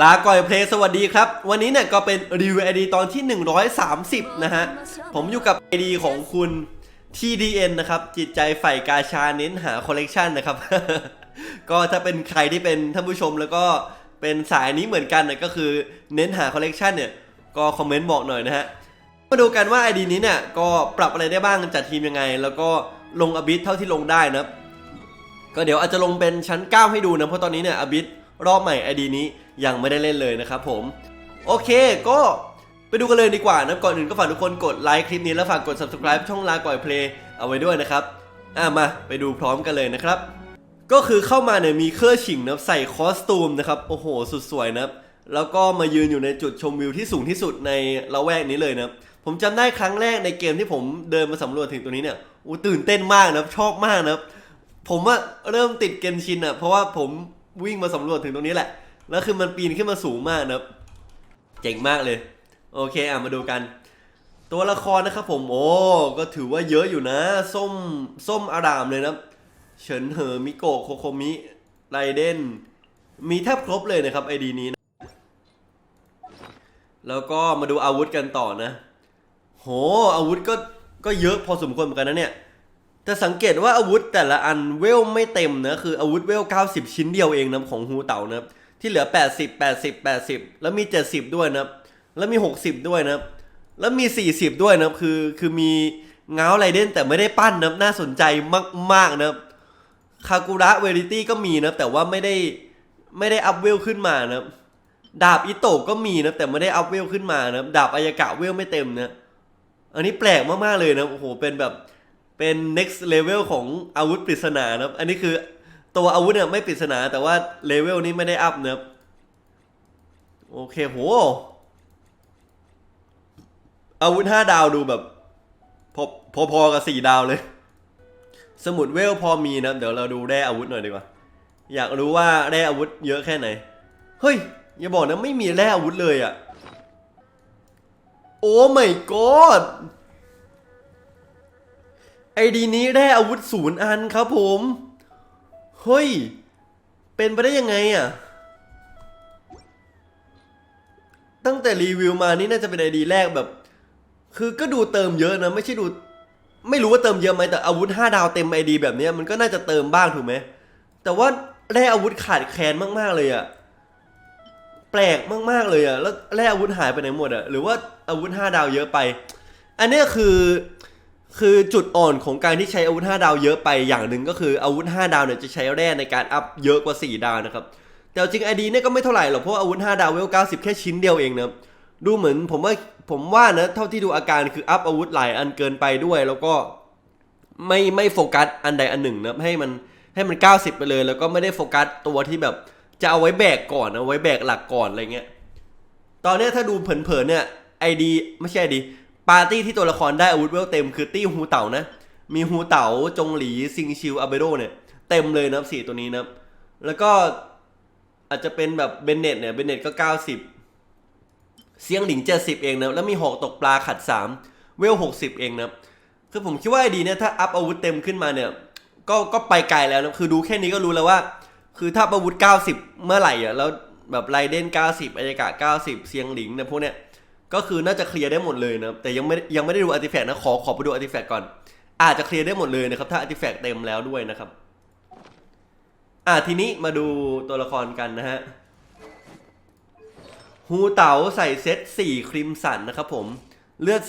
ลาก่อยเพลงสวัสดีครับ วันนี้เนี่ยก็เป็นรีวิวไอดีตอนที่ 130 นะฮะ ผมอยู่กับไอดีของคุณ TDN นะครับ จิตใจใฝ่กาชาเน้นหาคอลเลกชันนะครับ ก็ถ้าเป็นใครที่เป็นท่านผู้ชมแล้วก็เป็นสายนี้เหมือนกันเนี่ยก็คือเน้นหาคอลเลกชันเนี่ย ก็คอมเมนต์บอกหน่อยนะฮะ มาดูกันว่าไอดีนี้เนี่ยก็ปรับอะไรได้บ้างจัดทีมยังไง แล้วก็ลงอบิทเท่าที่ลงได้นะ ก็เดี๋ยวอาจจะลงเป็นชั้น 9 ให้ดูนะ เพราะตอนนี้เนี่ยอบิทรอบใหม่ไอดีนี้ยังไม่ได้เล่นเลยนะครับผม โอเคก็ไปดูกันเลยดีกว่านะก่อนอื่นก็ฝากทุกคนกดไลค์คลิปนี้แล้วฝากกด subscribe ช่องลาก่อยเพลย์เอาไว้ด้วยนะครับอะมาไปดูพร้อมกันเลยนะครับ ก็คือเข้ามาเนี่ยมีเครื่องฉิงนะใส่คอสตูมนะครับโอ้โห สุดสวยนะแล้วก็มายืนอยู่ในจุดชมวิวที่สูงที่สุดในละแวกนี้เลยนะผมจำได้ครั้งแรกในเกมที่ผมเดินมาสำรวจถึงตัวนี้เนี่ยอู้ตื่นเต้นมากนะชอบมากนะ ผมอะเริ่มติดเกนชินอะเพราะว่าผมวิ่งมาสำรวจถึงตรงนี้แหละ แล้วคือมันปีนขึ้นมาสูงมากนะเจ๋งมากเลย โอเคอะมาดูกัน ตัวละครนะครับผมโอ้ก็ถือว่าเยอะอยู่นะ ส้มส้มอารามเลยนะเฉินเหอมิโกะโคโคมิไรเดนมีแทบครบเลยนะครับไอดีนี้นะแล้วก็มาดูอาวุธกันต่อนะ โหอาวุธก็ก็เยอะพอสมควรเหมือนกันนะเนี่ย แต่สังเกตว่าอาวุธแต่ละอันเวลไม่เต็มนะคืออาวุธเวล 90 ชิ้นเดียวเองนะของฮูเต่านะที่เหลือ 80 80 80 แล้วมี 70 ด้วยนะแล้วมี 60 ด้วยนะแล้วมี 40 ด้วยนะคือคือมีเงาไรเดนแต่ไม่ได้ปั้นนะน่าสนใจมากๆนะคากุระเวริตี้ก็มีนะแต่ว่าไม่ได้ไม่ได้อัพเวลขึ้นมานะดาบอิโตะก็มีนะแต่ไม่ได้อัพเวลขึ้นมานะดาบอายากะเวลไม่เต็มนะอันนี้แปลกมากๆเลยนะโอ้โหเป็นแบบ เป็น next level ของอาวุธปริศนานะครับ อันนี้คือตัวอาวุธเนี่ยไม่ปริศนาแต่ว่าเลเวลนี้ไม่ได้อัพนะครับ โอเคโห อาวุธ5ดาวดูแบบพอพอๆกับ4ดาวเลย สมุดเวลพอมีนะเดี๋ยวเราดูแร่อาวุธหน่อยดีกว่า อยากรู้ว่าแร่อาวุธเยอะแค่ไหน เฮ้ย อย่าบอกนะไม่มีแร่อาวุธเลยอะโอ้ไม่กอด ไอดีนี้ได้อาวุธศูนย์อันครับผม เฮ้ย เป็นไปได้ยังไงอะ ตั้งแต่รีวิวมานี่น่าจะเป็นไอดีแรกแบบ คือก็ดูเติมเยอะนะ ไม่ใช่ดู ไม่รู้ว่าเติมเยอะไหมแต่อาวุธ 5 ดาวเต็มไอดีแบบนี้มันก็น่าจะเติมบ้างถูกไหม แต่ว่าได้อาวุธขาดแคลนมาก ๆ เลยอะ แปลกมาก ๆ เลยอะ แล้วแร่อาวุธหายไปไหนหมดอะ หรือว่าอาวุธ 5 ดาวเยอะไป อันนี้คือ คือจุดอ่อนของการที่ใช้อาวุธ 5 ดาวเยอะไปอย่างหนึ่งก็คืออาวุธ 5 ดาวเนี่ยจะใช้แร่ในการอัพเยอะกว่า 4 ดาวนะครับ แต่จริงไอดีเนี่ยก็ไม่เท่าไหร่หรอกเพราะอาวุธ 5 ดาวเวล 90 แค่ชิ้นเดียวเองนะดูเหมือนผมว่าผมว่านะเท่าที่ดูอาการคืออัพอาวุธหลายอันเกินไปด้วย แล้วก็ไม่ไม่โฟกัสอันใดอันหนึ่งนะให้มันให้มัน 90 ไปเลย แล้วก็ไม่ได้โฟกัสตัวที่แบบจะเอาไว้แบกก่อนเอาไว้แบกหลักก่อนอะไรเงี้ยตอนนี้ถ้าดูเผินๆเนี่ยไอดีไม่ใช่ไอดี ปาร์ตี้ที่ตัวละครได้อาวุธเวลเต็มคือตี้ฮูเต่านะ มีฮูเต่าจงหลีซิงชิวอาเบโดเนี่ย เต็มเลยนะสี่ตัวนี้นะแล้วก็อาจจะเป็นแบบเบนเน็ตเนี่ยเบนเน็ตก็90เซียงหลิง70เองนะแล้วมีหอกตกปลาขัด3เวล60เองนะคือผมคิดว่าไอดีเนี่ยถ้าอัพอาวุธเต็มขึ้นมาเนี่ยก็ก็ไปไกลแล้วนะคือดูแค่นี้ก็รู้แล้วว่า คือถ้าอาวุธ90เมื่อไหร่อะแล้วแบบไรเดน90อายากะ90เซียงหลิงเนี่ยพวกเนี้ย ก็คือน่าจะเคลียร์ได้หมดเลยนะแต่ยังไม่ยังไม่ได้ดูอาร์ติแฟกต์นะขอขอไปดูอาร์ติแฟกต์ก่อน อาจจะเคลียร์ได้หมดเลยนะครับ ถ้าอาร์ติแฟกต์เต็มแล้วด้วยนะครับ อะทีนี้มาดูตัวละครกันนะฮะฮูเต๋าใส่เซต4คริมสันนะครับผมเลือด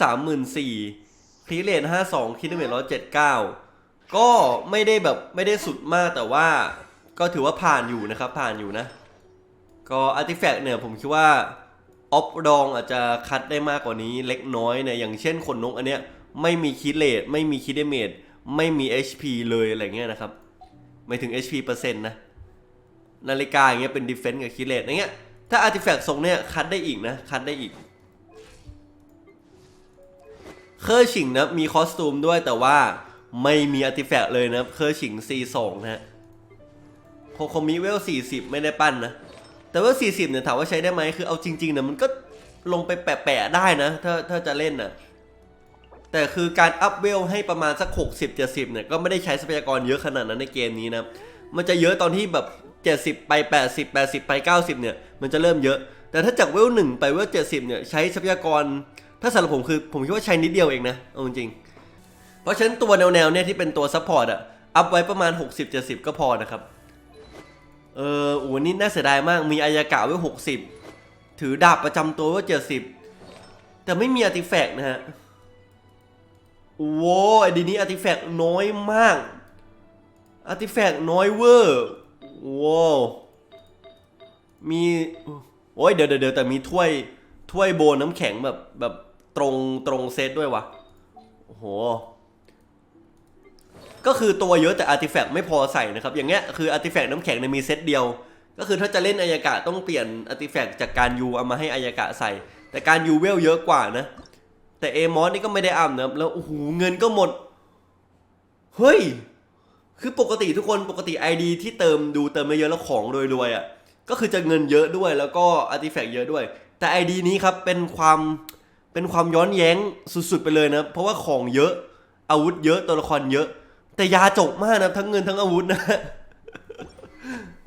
34,000คลีเลน52 คิดเมต179ก็ไม่ได้แบบไม่ได้สุดมากแต่ว่าก็ถือว่าผ่านอยู่นะครับผ่านอยู่นะ ก็อาร์ติแฟกต์เนี่ยผมคิดว่า ออฟดองอาจจะคัดได้มากกว่านี้เล็กน้อยเนี่ยอย่างเช่นขนนกอันเนี้ยไม่มีคิดเลทไม่มีคิดเดเมจไม่มี HP เลยอะไรเงี้ยนะครับ ไม่ถึง HP เปอร์เซ็นต์นะ นาฬิกาอย่างเงี้ยเป็น Defense กับคิดเลทอย่างเงี้ยถ้าอาร์ติแฟกต์ทรงเนี่ยคัดได้อีกนะ คัดได้อีก เคอร์ชิงนะมีคอสตูมด้วยแต่ว่าไม่มีอาร์ติแฟกต์เลยนะเคอร์ชิง C2 นะฮะโคโคมิเวล40 ไม่ได้ปั้นนะ แต่ว่า 40เนี่ยถามว่าใช้ได้ไหมคือเอาจริงๆนะมันก็ลงไปแปะๆได้นะ ถ้าถ้าจะเล่นนะแต่คือการอัพเวลให้ประมาณสัก 60 70เนี่ยก็ไม่ได้ใช้ทรัพยากรเยอะขนาดนั้นในเกมนี้นะ มันจะเยอะตอนที่แบบ 70 ไป 80 80 ไป 90 เนี่ย มันจะเริ่มเยอะ แต่ถ้าจากเวลหนึ่งไปเวล70 เนี่ยใช้ทรัพยากร ถ้าสำหรับผมคือผมคิดว่าใช้นิดเดียวเองนะเอาจริง เพราะฉะนั้นตัวแนวๆเนี่ยที่เป็นตัวซัพพอร์ตอะอัพไว้ประมาณ 60-70 ก็พอนะครับ เออโอ้นี่น่าเสียดายมาก มีอายากะไว้60ถือดาบประจำตัวไว้70แต่ไม่มีอาร์ติแฟกต์นะฮะโอ้ไอ้ดีนี้อาร์ติแฟกต์น้อยมากอาร์ติแฟกต์น้อยเวอร์ว้าวมีโอ้ยเดี๋ยวเดี๋ยวแต่มีถ้วยถ้วยโบนน้ำแข็งแบบแบบตรงตรงเซตด้วยวะโอ้โห ก็คือตัวเยอะแต่อาร์ติแฟกต์ไม่พอใส่นะครับ อย่างเงี้ยคืออาร์ติแฟกต์น้ำแข็งเนี่ยมีเซตเดียว ก็คือถ้าจะเล่นอายากะต้องเปลี่ยนอาร์ติแฟกต์จากการยูเอามาให้อายากะใส่ แต่การยูเวลเยอะกว่านะ แต่เอมอสนี่ก็ไม่ได้อ่ำนะครับแล้วโอ้โหเงินก็หมด เฮ้ย คือปกติทุกคนปกติ ID ที่เติมดูเติมไม่เยอะแล้วของรวยๆอะก็คือจะเงินเยอะด้วยแล้วก็อาร์ติแฟกต์เยอะด้วย แต่ ID นี้ครับเป็นความเป็นความย้อนแย้งสุดๆไปเลยนะเพราะว่าของเยอะอาวุธเยอะตัวละครเยอะ แต่ยาจกมากนะทั้งเงินทั้งอาวุธนะ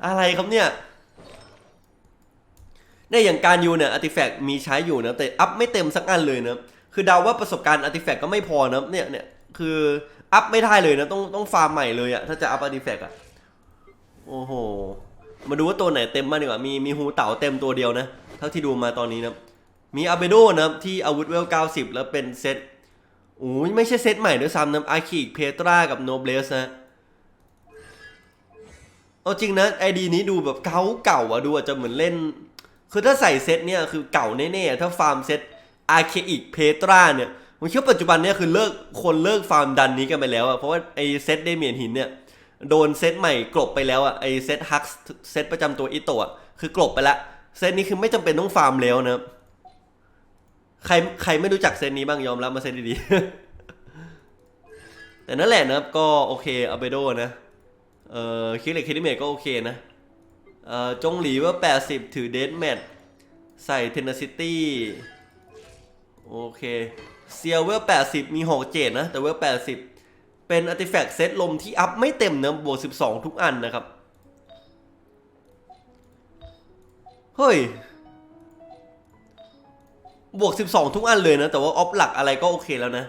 อะไรครับเนี่ยเนี่ยอย่างการยูเนี่ยอาร์ติแฟกต์มีใช้อยู่นะแต่อัพไม่เต็มสักอันเลยนะคือเดาว่าประสบการณ์อาร์ติแฟกต์ก็ไม่พอนะเนี่ยเนี่ยคืออัพไม่ได้เลยนะต้องต้องฟาร์มใหม่เลยอะถ้าจะอัพอาร์ติแฟกต์อะโอ้โห มาดูว่าตัวไหนเต็มมากดีกว่า มีมีฮูเต่าเต็มตัวเดียวนะ เท่าที่ดูมาตอนนี้นะ มีอาเบโดนะที่อาวุธเวล 90 แล้วเป็นเซต โอ้ยไม่ใช่เซตใหม่ด้วยซ้ำนะอาคิกเพตรากับโนเบลสนะเอาจริงนะไอดีนี้ดูแบบเก่าเก่าอะดูอาจจะเหมือนเล่น คือถ้าใส่เซตเนี่ยคือเก่าแน่ๆถ้าฟาร์มเซตอาเคอิกเพตราเนี่ยผมคิดว่าปัจจุบันเนี่ยคือเลิกคนเลิกฟาร์มดันนี้กันไปแล้วอะเพราะว่าไอเซตเดเมียนหินเนี่ยโดนเซตใหม่กลบไปแล้วอะไอเซตฮักเซตประจำตัวอิโตะคือกลบไปละเซตนี้คือไม่จำเป็นต้องฟาร์มแล้วนะครับ ใครใครไม่รู้จักเซตนี้บ้างยอมรับมาเซตดีๆ แต่นั่นแหละนะครับก็โอเคอาเบโดนะ เอ่อคิกเล็กคิดเมก็โอเคนะ เอ่อจงหลีว่า 80 ถือเดนแมทใส่เทนเนซิตี้โอเคเซียวเวล80 มีหอกเจดนะ แต่เวล80 เป็นอาร์ติแฟกต์เซตลมที่อัพไม่เต็มนะบวก 12 ทุกอันนะครับ เฮ้ย บวก 12 ทุกอันเลยนะ แต่ว่าออฟหลักอะไรก็โอเคแล้วนะ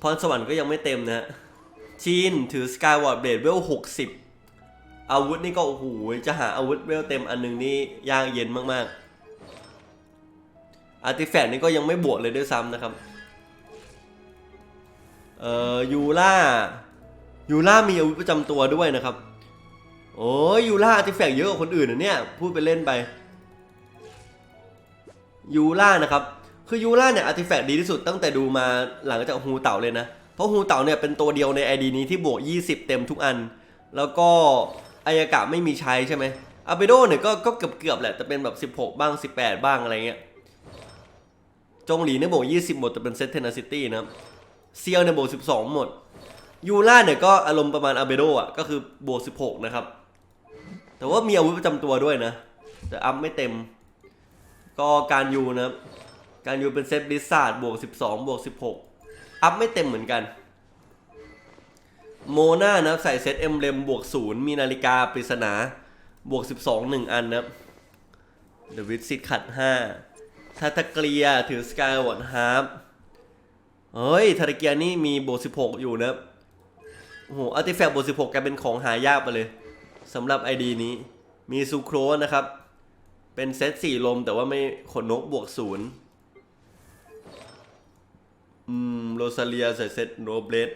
พรสวรรค์ก็ยังไม่เต็มนะฮะจีนถือสกายวอร์ดเบลดเวลหกสิบอาวุธนี่ก็โอ้โหจะหาอาวุธเวลเต็มอันหนึงนี่ยากเย็นมากๆอาร์ติแฟกต์นี่ก็ยังไม่บวกเลยด้วยซ้ำนะครับ เอ่อยูล่ายูล่ามีอาวุธประจำตัวด้วยนะครับ โอ้ยยูล่าอาร์ติแฟกต์เยอะกว่าคนอื่นนะเนี่ย พูดไปเล่นไป ยูล่านะครับ คือยูล่าเนี่ยอาร์ติแฟกต์ดีที่สุดตั้งแต่ดูมาหลังจากฮูเต่าเลยนะ เพราะฮูเต่าเนี่ยเป็นตัวเดียวใน ID นี้ที่บวก 20 เต็มทุกอัน แล้วก็อายากะไม่มีใช้ใช่ไหมอาเบโดเนี่ยก็ก็เกือบเกือบๆแหละแต่เป็นแบบ 16 บ้าง 18 บ้างอะไรเงี้ยจงหลีเนี่ยบวก 20 หมดแต่เป็นเซตเทนซิตี้นะเซียวเนี่ยบวก 12 หมดยูล่าเนี่ยก็อารมณ์ประมาณอาเบโดอะก็คือบวก 16 นะครับ แต่ว่ามีอาวุธประจำตัวด้วยนะ แต่อัพไม่เต็ม ก็การยูนะครับ การยูเป็นเซตบิสซาร์ดบวก 12 บวก 16 อัพไม่เต็มเหมือนกัน โมนานะครับใส่เซตเอ็มเลมบวก 0 มีนาฬิกาปริศนาบวก 12 1 อันนะครับเดวิดซิดขัด 5 ทาตาเกียถือสกายวอร์ดฮาร์ปเฮ้ยทาตาเกียนี่มีบวก 16 อยู่นะครับโอ้โหอาร์ติแฟกต์บวก 16กลายเป็นของหายากไปเลยสำหรับ ID นี้มีซูโครนะครับ เป็นเซต4ลมแต่ว่าไม่ขนนกบวก0อืมโรซาเลียใส่เซตโนเบลด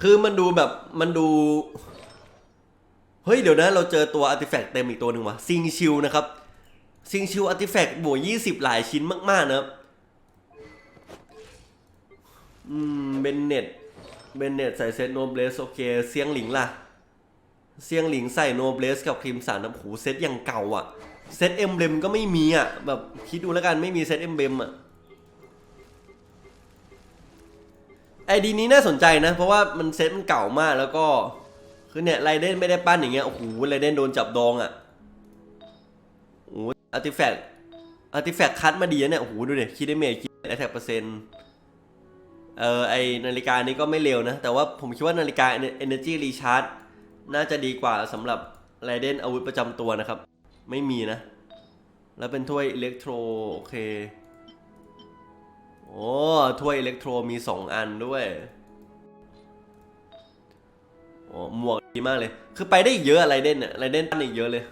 คือมันดูแบบมันดู เฮ้ย เดี๋ยวนะ เราเจอตัวอาร์ติแฟกต์เต็มอีกตัวหนึ่งวะซิงชิวนะครับ ซิงชิวอาร์ติแฟกต์บวก20หลายชิ้นมาก ๆ นะครับ อืม เบนเน็ต เบนเน็ตใส่เซตโนเบลสโอเคเซียงหลิงล่ะ เซียงหลิงใส่โนเบลสกับครีมสันนะโหเซตอย่างเก่าอะ เซตเอ็มเบมก็ไม่มีอะ แบบคิดดูแล้วกันไม่มีเซตเอ็มเบมอะไอดีนี้น่าสนใจนะ เพราะว่ามันเซตมันเก่ามากแล้วก็ คือเนี่ยไรเดนไม่ได้ปั้นอย่างเงี้ยโอ้โหไรเดนโดนจับดองอะโอ้อาร์ติแฟกต์อาร์ติแฟกต์คัดมาดีนะเนี่ยโอ้โหดูดิคิดได้เมจคิดแอทแทกเปอร์เซ็นต์เออไอนาฬิกานี้ก็ไม่เร็วนะ แต่ว่าผมคิดว่านาฬิกา Energy Recharge น่าจะดีกว่าสำหรับไรเดนอาวุธประจำตัวนะครับ ไม่มีนะ แล้วเป็นถ้วยอิเล็กโทรโอเค โอ้ถ้วยอิเล็กโทรมี 2 อันด้วยโอ้หมวกดีมากเลย คือไปได้อีกเยอะอะไรเด่นเนี่ยไรเด่นปั้นอีกเยอะเลย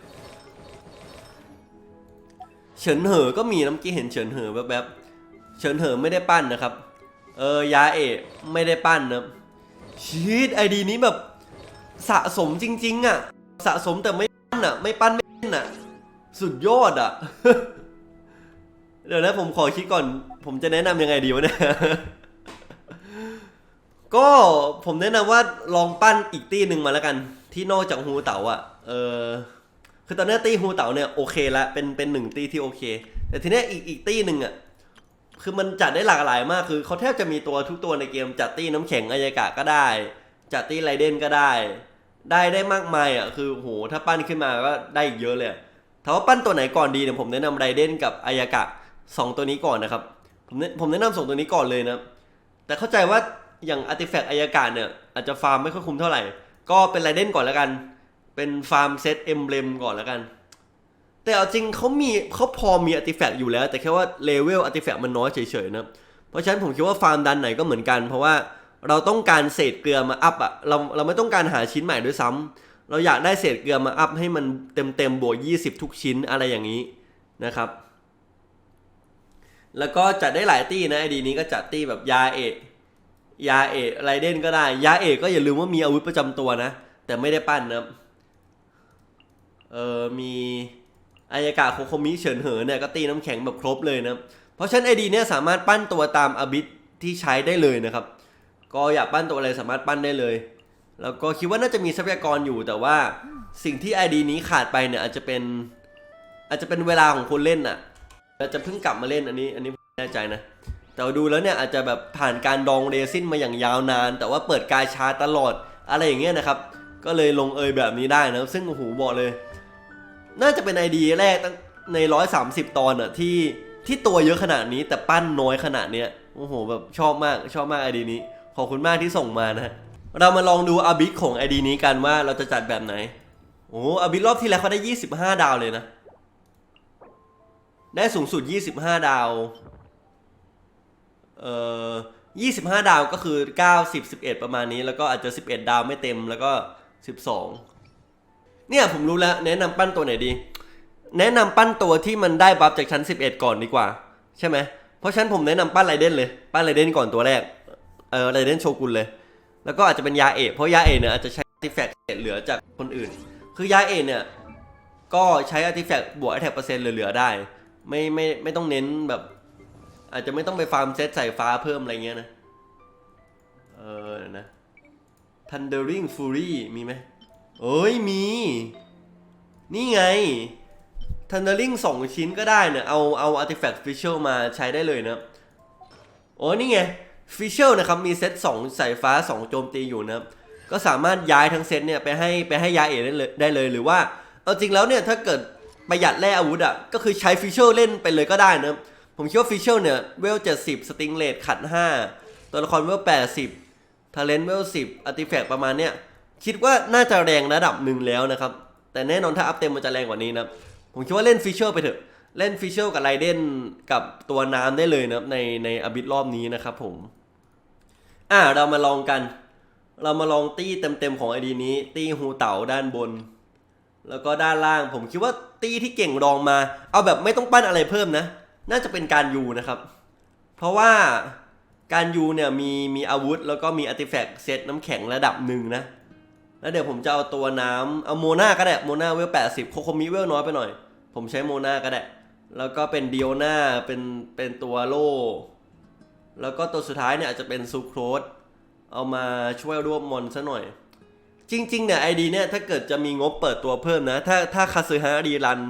เฉินเหอก็มีน้ำกี้เห็นเฉินเหอแบบๆเฉินเหอไม่ได้ปั้นนะครับ เออยาเอะไม่ได้ปั้นนะชีตไอดีนี้แบบ สะสมจริง ๆ อะ สะสมแต่ไม่ปั้นอะ ไม่ปั้นไม่เล่นอะ สุดยอดอะ เดี๋ยวนะผมขอคิดก่อน ผมจะแนะนำยังไงดีวะเนี่ย ก็ผมแนะนำว่าลองปั้นอีกตี้หนึ่งมาแล้วกัน ที่นอกจากฮูเต๋าอะ เออคือตอนนี้ตี้ฮูเต๋าเนี่ยโอเคละเป็นเป็นหนึ่งตี้ที่โอเค แต่ทีนี้อีกอีกตี้หนึ่งอะคือมันจัดได้หลากหลายมากคือเขาแทบจะมีตัวทุกตัวในเกมจัดตี้น้ำแข็งอายากะก็ได้ จัดตี้ไรเดนก็ได้ ได้ได้มากมายอะคือโหถ้าปั้นขึ้นมาก็ได้อีกเยอะเลยอะถามว่าปั้นตัวไหนก่อนดีเนี่ยผมแนะนำไรเดนกับอายากะสองตัวนี้ก่อนนะครับ ผมแนะผมแนะนำสองตัวนี้ก่อนเลยนะ แต่เข้าใจว่าอย่างอาร์ติแฟกต์อายากาศเนี่ยอาจจะฟาร์มไม่ค่อยคุ้มเท่าไหร่ ก็เป็นไรเดนก่อนแล้วกัน เป็นฟาร์มเซตเอ็มเบลมก่อนแล้วกัน แต่เอาจริงเขามีเขาพอมีอาร์ติแฟกต์อยู่แล้ว แต่แค่ว่าเลเวลอาร์ติแฟกต์มันน้อยเฉยๆนะเพราะฉะนั้นผมคิดว่าฟาร์มดันไหนก็เหมือนกันเพราะว่า เราต้องการเศษเกลือมาอัพอะเราเราไม่ต้องการหาชิ้นใหม่ด้วยซ้ำเราอยากได้เศษเกลือมาอัพให้มันเต็มเต็มบวก20 ทุกชิ้นอะไรอย่างนี้นะครับ แล้วก็จัดได้หลายตี้นะไอดีนี้ก็จัดตี้แบบยาเอะยาเอะไรเดนก็ได้ ยาเอะก็อย่าลืมว่ามีอาวุธประจำตัวนะ แต่ไม่ได้ปั้นนะเออมีอายากาโคโคมิเฉินเหอเนี่ยก็ตีน้ำแข็งแบบครบเลยนะ เพราะฉะนั้นไอดีเนี่ยสามารถปั้นตัวตามอบิทที่ใช้ได้เลยนะครับ ก็อยากปั้นตัวอะไรสามารถปั้นได้เลย แล้วก็คิดว่าน่าจะมีทรัพยากรอยู่แต่ว่าสิ่งที่ไอดีนี้ขาดไปเนี่ยอาจจะเป็นอาจจะเป็นเวลาของคนเล่นอะแล้วจะเพิ่งกลับมาเล่นอันนี้อันนี้ไม่แน่ใจนะ แต่ดูแล้วเนี่ยอาจจะแบบผ่านการดองเรซินมาอย่างยาวนาน แต่ว่าเปิดกายชาตลอดอะไรอย่างเงี้ยนะครับ ก็เลยลงเอยแบบนี้ได้นะซึ่งโอ้โหบอกเลย น่าจะเป็นไอดีแรกตั้งใน130ตอนอะที่ที่ตัวเยอะขนาดนี้แต่ปั้นน้อยขนาดเนี้ยโอ้โหแบบชอบมากชอบมากไอดีนี้ ขอบคุณมากที่ส่งมานะฮะเรามาลองดูอาบิทของไอดีนี้กันว่าเราจะจัดแบบไหน โอ้อาบิทรอบที่แล้วเขาได้ 25 ดาวเลยนะ ได้สูงสุด 25 ดาว เอ่อ25 ดาวก็คือ90 11 ประมาณนี้ แล้วก็อาจจะ 11 ดาวไม่เต็มแล้วก็ 12 เนี่ยผมรู้แล้ว แนะนำปั้นตัวไหนดี แนะนำปั้นตัวที่มันได้บัฟจากชั้น 11 ก่อนดีกว่า ใช่ไหมเพราะฉะนั้นผมแนะนำปั้นไรเดนเลย ปั้นไรเดนก่อนตัวแรก เออไรเดนโชกุนเลย แล้วก็อาจจะเป็นยาเอะเพราะยาเอะเนี่ยอาจจะใช้อาร์ติแฟกต์เหลือจากคนอื่น คือยาเอะเนี่ยก็ใช้อาร์ติแฟกต์บวกแท็กเปอร์เซ็นต์เหลือๆได้ ไม่ไม่ไม่ต้องเน้นแบบ อาจจะไม่ต้องไปฟาร์มเซตใส่ฟ้าเพิ่มอะไรเงี้ยนะ เออนะ Thundering Fury มีไหมเอ้ยมี นี่ไง Thundering สองชิ้นก็ได้เนี่ย เอาเอา Artifact Official มาใช้ได้เลยนะโอ้นี่ไง Official นะครับมีเซต2สายฟ้า 2 โจมตีอยู่นะครับ ก็สามารถย้ายทั้งเซตเนี่ยไปให้ไปให้ยาเอได้เลยได้เลยหรือว่าเอาจริงแล้วเนี่ยถ้าเกิดประหยัดแร่อาวุธอะก็คือใช้ฟิชเชลเล่นไปเลยก็ได้นะผมคิดว่าฟิชเชลเนี่ยเวล70สติงเลดขัด5ตัวละครเวล80ทาเลนเวล10อาร์ติแฟกต์ประมาณเนี้ยคิดว่าน่าจะแรงระดับหนึ่งแล้วนะครับ แต่แน่นอนถ้าอัพเต็มมันจะแรงกว่านี้นะผมคิดว่าเล่นฟิชเชลไปเถอะเล่นฟิชเชลกับไรเดนกับตัวน้ำได้เลยนะในในอบิทรอบนี้นะครับผม อ่าเรามาลองกัน เรามาลองตี้เต็มๆของไอดีนี้ ตี้ฮูเต๋าด้านบน แล้วก็ด้านล่างผมคิดว่าตี้ที่เก่งรองมา เอาแบบไม่ต้องปั้นอะไรเพิ่มนะ น่าจะเป็นการยูนะครับ เพราะว่าการยูเนี่ยมีมีอาวุธ แล้วก็มีอาร์ติแฟกต์เซตน้ำแข็งระดับหนึ่งนะ แล้วเดี๋ยวผมจะเอาตัวน้ำเอาโมนาก็ได้โมนาเวล80โคโคมิเวลน้อยไปหน่อย ผมใช้โมนาก็ได้ แล้วก็เป็นดิโอนาเป็นเป็นตัวโล่ แล้วก็ตัวสุดท้ายเนี่ยอาจจะเป็นซูโครสเอามาช่วยรวบมอนซะหน่อย จริง ๆ เนี่ยไอดีเนี่ยถ้าเกิดจะมีงบเปิดตัวเพิ่มนะ ถ้าถ้าคาซึฮารีรัน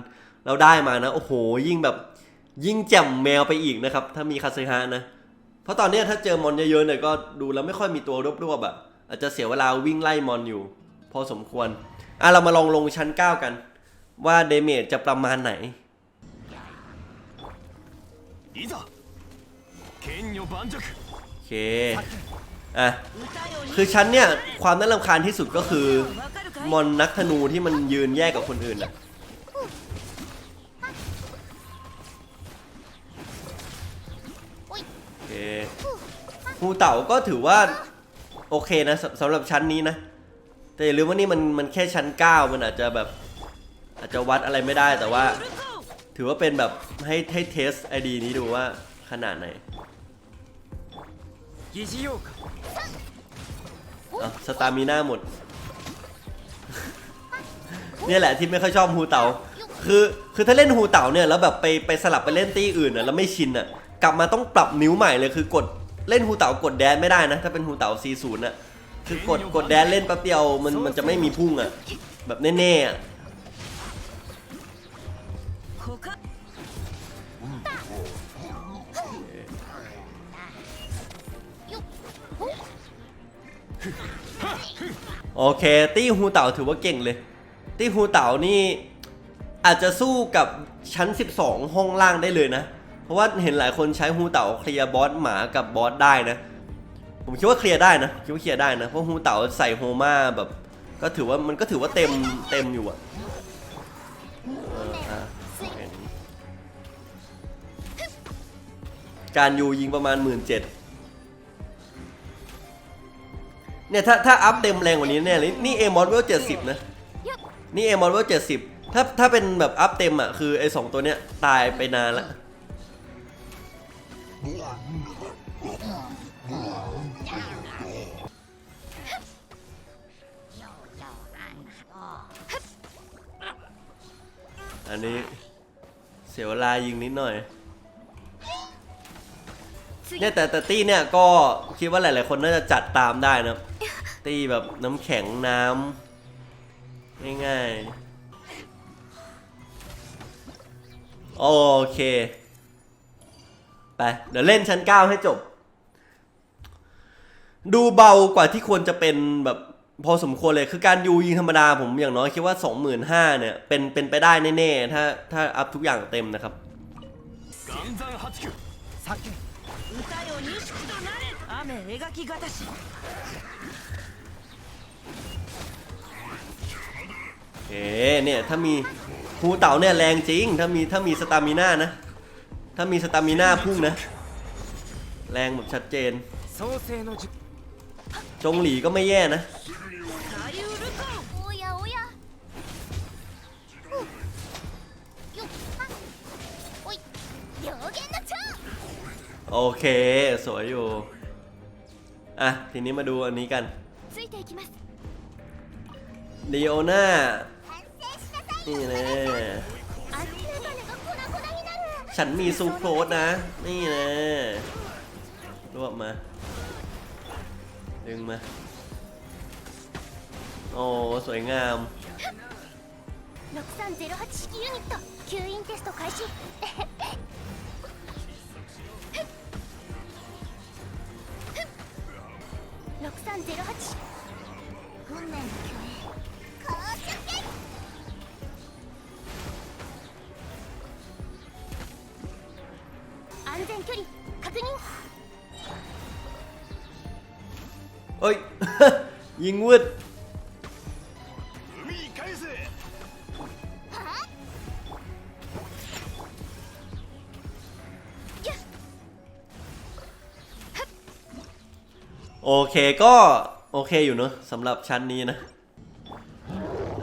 เราได้มานะ โอ้โห ยิ่งแบบยิ่งแจ่มแมวไปอีกนะครับ ถ้ามีคาซึฮะนะ เพราะตอนนี้ถ้าเจอมอนเยอะๆเนี่ยก็ดูแล้วไม่ค่อยมีตัวรวบๆแบบอาจจะเสียเวลาวิ่งไล่มอนอยู่ พอสมควรอะเรามาลองลงชั้น 9 กัน ว่าเดเมจจะประมาณไหนดีจ๊ะ โอเคเค อะ คือฉันเนี่ย ความน่ารำคาญที่สุดก็คือ มอนนักธนูที่มันยืนแยกกับคนอื่นอะโอเคฮูเต่าก็ถือว่า โอเคนะสำสำหรับชั้นนี้นะ แต่อย่าลืมว่านี่มันมันแค่ชั้น 9 มันอาจจะแบบ อาจจะวัดอะไรไม่ได้แต่ว่า ถือว่าเป็นแบบให้ให้เทสไอดีนี้ดูว่าขนาดไหน 疑似用か อ่ะสตามิน่าหมด เนี่ยแหละที่ไม่ค่อยชอบฮูเต่า คือคือถ้าเล่นฮูเต่าเนี่ยแล้วแบบไปไปสลับไปเล่นตี้อื่นอ่ะแล้วไม่ชินอ่ะ กลับมาต้องปรับนิ้วใหม่เลยคือกดเล่นฮูเต่ากดแดนไม่ได้นะ ถ้าเป็นฮูเต่า 40อ่ะ คือกดกดแดนเล่นแป๊บเดียวมันมันจะไม่มีพุ่งอ่ะ แบบแน่ๆอ่ะ こ โอเค ตี้ฮูเต่าถือว่าเก่งเลย ตี้ฮูเต่านี่อาจจะสู้กับชั้น 12 ห้องล่างได้เลยนะ เพราะว่าเห็นหลายคนใช้ฮูเต่าเคลียร์บอสหมากับบอสได้นะ ผมคิดว่าเคลียร์ได้นะคิดว่าเคลียร์ได้นะ เพราะฮูเต่าใส่โฮมาแบบ ก็ถือว่ามันก็ถือว่าเต็มเต็มอยู่อะการยูยิงประมาณ 17,000 เนี่ยถ้าถ้าอัพเต็มแรงกว่านี้แน่เลยนี่เอมอสเวลเจ็ดสิบนะนี่เอมอสเวลเจ็ดสิบถ้าถ้าเป็นแบบอัพเต็มอะคือไอสองตัวเนี้ยตายไปนานละอันนี้เสียเวลายิงนิดหน่อยเนี่ยแต่แต่ตี้เนี่ยก็คิดว่าหลาย ๆ คนน่าจะจัดตามได้นะ ตี้แบบน้ำแข็งน้ำง่ายๆ โอเค ไป เดี๋ยวเล่นชั้น 9 ให้จบ ดูเบากว่าที่ควรจะเป็นแบบพอสมควรเลยคือการยูยิงธรรมดาผมอย่างน้อยคิดว่า 25,000เนี่ย เป็นเป็นไปได้แน่ๆ ถ้าถ้าอัพทุกอย่างเต็มนะครับ เคเนี่ยถ้ามีภูเต่าเนี่ยแรงจริง ถ้ามีถ้ามีสตามิน่านะ ถ้ามีสตามิน่าพุ่งนะ แรงแบบชัดเจน จงหลีก็ไม่แย่นะโอเค สวยอยู่ อะ ทีนี้มาดูอันนี้กันเลโอนา นี่แน่ あっちの種が粉々になる ฉันมีซูโครสนะ นี่แน่รวบมา ดึงมา โอ้ สวยงาม 6308式ユニット吸引テスト開始6308運命の共演 เอ้ย ยิงวืด 海に返せはあやっ โอเคก็โอเคอยู่เนอะสำหรับชั้นนี้นะ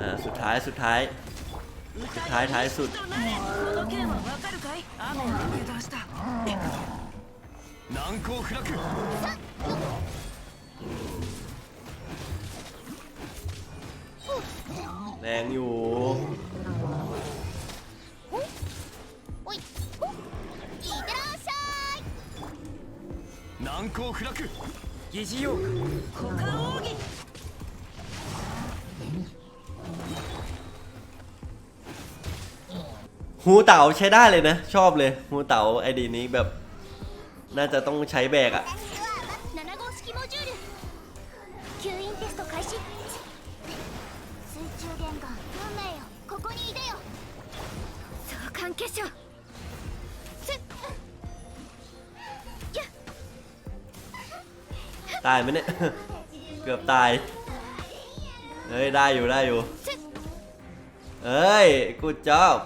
อ่า สุดท้ายสุดท้าย ท้ายท้ายสุด となれこの剣はわかるかい雨を油断した難攻不落 แรงอยู่ おいほっいってらっしゃい難攻不落疑似用か股間奥義 หูเต่าใช้ได้เลยนะ ชอบเลยหูเต่าไอดีนี้แบบ น่าจะต้องใช้แบกอะ ตายไหมเนี่ย เกือบตาย เฮ้ย ได้อยู่ได้อยู่เอ้ย กูจอบ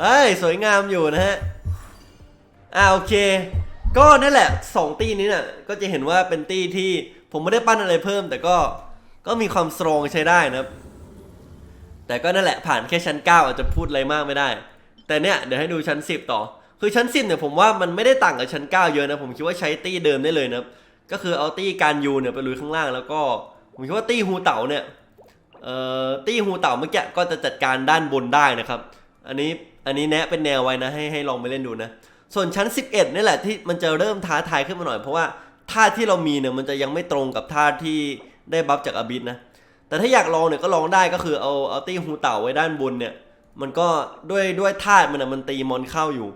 เอ้ย สวยงามอยู่นะฮะ อ่าโอเค ก็นั่นแหละสองตีนี้นะ่ะก็จะเห็นว่าเป็นตีที่ ผมไม่ได้ปั้นอะไรเพิ่ม แต่ก็ก็มีความสตรองใช้ได้นะครับ แต่ก็นั่นแหละผ่านแค่ชั้น 9 อาจจะพูดอะไรมากไม่ได้ แต่เนี่ยเดี๋ยวให้ดูชั้น 10 ต่อ คือชั้น 10เนี่ยผมว่ามันไม่ได้ต่างกับชั้น 9 เยอะนะ ผมคิดว่าใช้ตี้เดิมได้เลยนะครับ ก็คือเอาตี้การยูเนี่ยไปลุยข้างล่างแล้วก็ ผมคิดว่าตี้ฮูเต๋าเนี่ยเอ่อตี้ฮูเต่าเมื่อกี้ก็จะจัดการด้านบนได้นะครับ อันนี้อันนี้แนะเป็นแนวไว้นะให้ให้ลองไปเล่นดูนะ ส่วนชั้น 11นี่แหละที่มันจะเริ่มท้าทายขึ้นมาหน่อยเพราะว่า ท่าที่เรามีเนี่ยมันจะยังไม่ตรงกับท่าที่ได้บัฟจากอาบิสนะ แต่ถ้าอยากลองเนี่ยก็ลองได้ก็คือเอาเอาตี้ฮูเต่าไว้ด้านบนเนี่ย มันก็ด้วยด้วยธามันนะมันตีมอนเข้าอยู่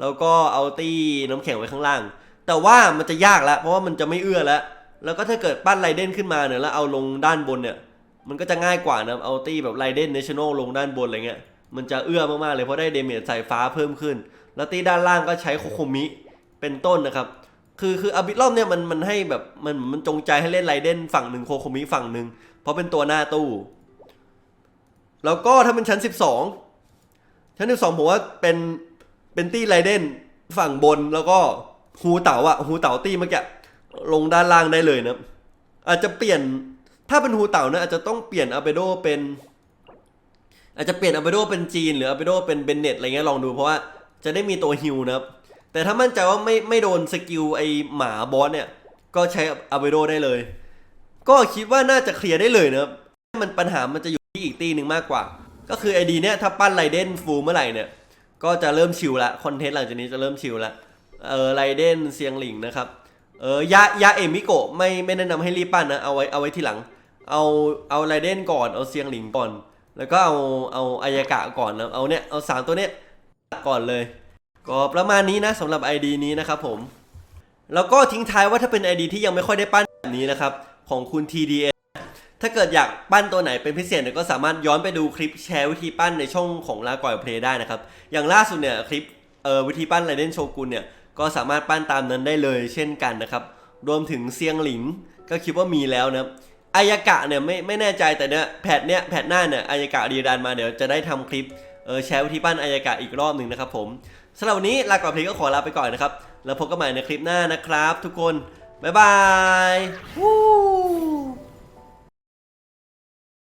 แล้วก็เอาตี้น้ำแข็งไว้ข้างล่าง แต่ว่ามันจะยากแล้ว เพราะว่ามันจะไม่เอื้อแล้ว แล้วก็ถ้าเกิดปั้นไรเด้นขึ้นมาเนี่ยแล้วเอาลงด้านบนเนี่ย มันก็จะง่ายกว่านะเอาตี้แบบไรเดนเนชั่นแนลลงด้านบนอะไรเงี้ย มันจะเอื้อมากๆเลยเพราะได้เดเมจสายฟ้าเพิ่มขึ้น แล้วตี้ด้านล่างก็ใช้โคโคมิเป็นต้นนะครับ คือคืออาบิทรอบเนี่ยมันมันให้แบบมันมันจงใจให้เล่นไรเดนฝั่งหนึ่งโคโคมิฝั่งหนึ่งเพราะเป็นตัวหน้าตู้ แล้วก็ถ้าเป็นชั้น 12 ชั้น 12 ผมว่าเป็นเป็นตี้ไรเดนฝั่งบนแล้วก็ฮูเต๋าอะฮูเต๋าตี้เมื่อกี้ลงด้านล่างได้เลยนะอาจจะเปลี่ยนถ้าเป็นฮูเต่านะอาจจะต้องเปลี่ยนอาเบโดเป็น อาจจะเปลี่ยนอาเบโดเป็นจีน หรืออาเบโดเป็นเบนเน็ตอะไรเงี้ยลองดูเพราะว่าจะได้มีตัวฮิวนะครับ แต่ถ้ามั่นใจว่าไม่ไม่โดนสกิลไอหมาบอสเนี่ย ก็ใช้อาเบโดได้เลย ก็คิดว่าน่าจะเคลียร์ได้เลยนะครับมันปัญหามันจะอยู่ที่อีกตีหนึ่งมากกว่า ก็คือไอดีเนี่ยถ้าปั้นไรเดนฟูลเมื่อไหร่เนี่ยก็จะเริ่มชิลละคอนเทนต์หลังจากนี้จะเริ่มชิลละเออไรเดนเซียงหลิงนะครับเออยายาเอมิโกะไม่ไม่แนะนำให้รีบปั้นนะเอาไว้เอาไว้ทีหลัง เอาเอาไรเดนก่อนเอาเซียงหลิงก่อน แล้วก็เอาเอาอายากะก่อนนะเอาเนี่ยเอาสามตัวเนี้ยก่อนเลย ก็ประมาณนี้นะสำหรับ ID นี้นะครับผม แล้วก็ทิ้งท้ายว่าถ้าเป็น ID ที่ยังไม่ค่อยได้ปั้นแบบนี้นะครับ ของคุณ TDS ถ้าเกิดอยากปั้นตัวไหนเป็นพิเศษเนี่ยก็สามารถย้อนไปดูคลิปแชร์วิธีปั้นในช่องของลาก่อยเพลย์ได้นะครับ อย่างล่าสุดเนี่ยคลิปเอ่อวิธีปั้นไรเดนโชกุนเนี่ยก็สามารถปั้นตามนั้นได้เลยเช่นกันนะครับ รวมถึงเซียงหลิงก็คิดว่ามีแล้วนะอายากะเนี่ยไม่ไม่แน่ใจแต่เนี่ยแพทเนี่ยแพทหน้าเนี่ยอายากะรีดันมาเดี๋ยวจะได้ทำคลิปเออแชร์วิธีปั้นอายกะอีกรอบหนึ่งนะครับผม สำหรับวันนี้ลาก่อนเพลงก็ขอลาไปก่อนนะครับ แล้วพบกันใหม่ในคลิปหน้านะครับ ทุกคน บ๊ายบาย